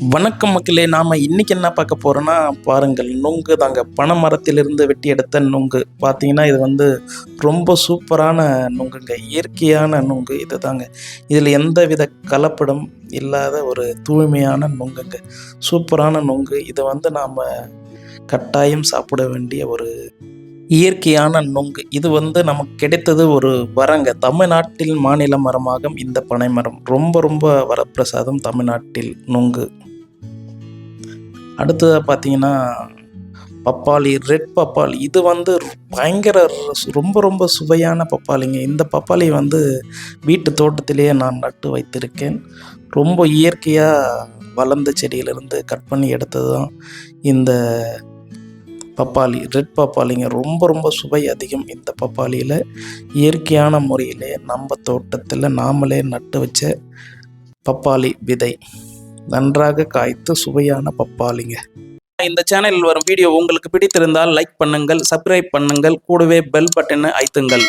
வணக்கம் மக்களே நாம் இன்றைக்கி என்ன பார்க்க போகிறோன்னா பாருங்கள் நுங்கு தாங்க. பனை மரத்திலிருந்து வெட்டி எடுத்த நுங்கு. பார்த்தீங்கன்னா இது வந்து ரொம்ப சூப்பரான நுங்குங்க. இயற்கையான நுங்கு இது தாங்க. இதில் எந்த வித கலப்படம் இல்லாத ஒரு தூய்மையான நுங்குங்க. சூப்பரான நுங்கு. இதை வந்து நாம் கட்டாயம் சாப்பிட வேண்டிய ஒரு இயற்கையான நுங்கு. இது வந்து நமக்கு கிடைத்தது ஒரு வரங்க. தமிழ்நாட்டில் மாநில மரமாகும் இந்த பனைமரம். ரொம்ப ரொம்ப வரப்பிரசாதம் தமிழ்நாட்டில் நுங்கு. அடுத்ததாக பார்த்தீங்கன்னா பப்பாளி ரெட் பப்பாளி. இது வந்து பயங்கர ரொம்ப ரொம்ப சுவையான பப்பாளிங்க. இந்த பப்பாளி வந்து வீட்டு தோட்டத்திலேயே நான் நட்டு வைத்திருக்கேன். ரொம்ப இயற்கையாக வளர்ந்த செடியிலிருந்து கட் பண்ணி எடுத்தது தான் இந்த பப்பாளி ரெட் பப்பாளிங்க. ரொம்ப ரொம்ப சுவை அதிகம் இந்த பப்பாளியில். இயற்கையான முறையிலே நம்ம தோட்டத்தில் நாமளே நட்டு வச்ச பப்பாளி விதை. நன்றாக காய்த்து சுவையான பப்பாளிங்க. இந்த சேனலில் வரும் வீடியோ உங்களுக்கு பிடித்திருந்தால் லைக் பண்ணுங்கள் சப்ஸ்கிரைப் பண்ணுங்கள் கூடவே பெல் பட்டனை அழுத்துங்கள்.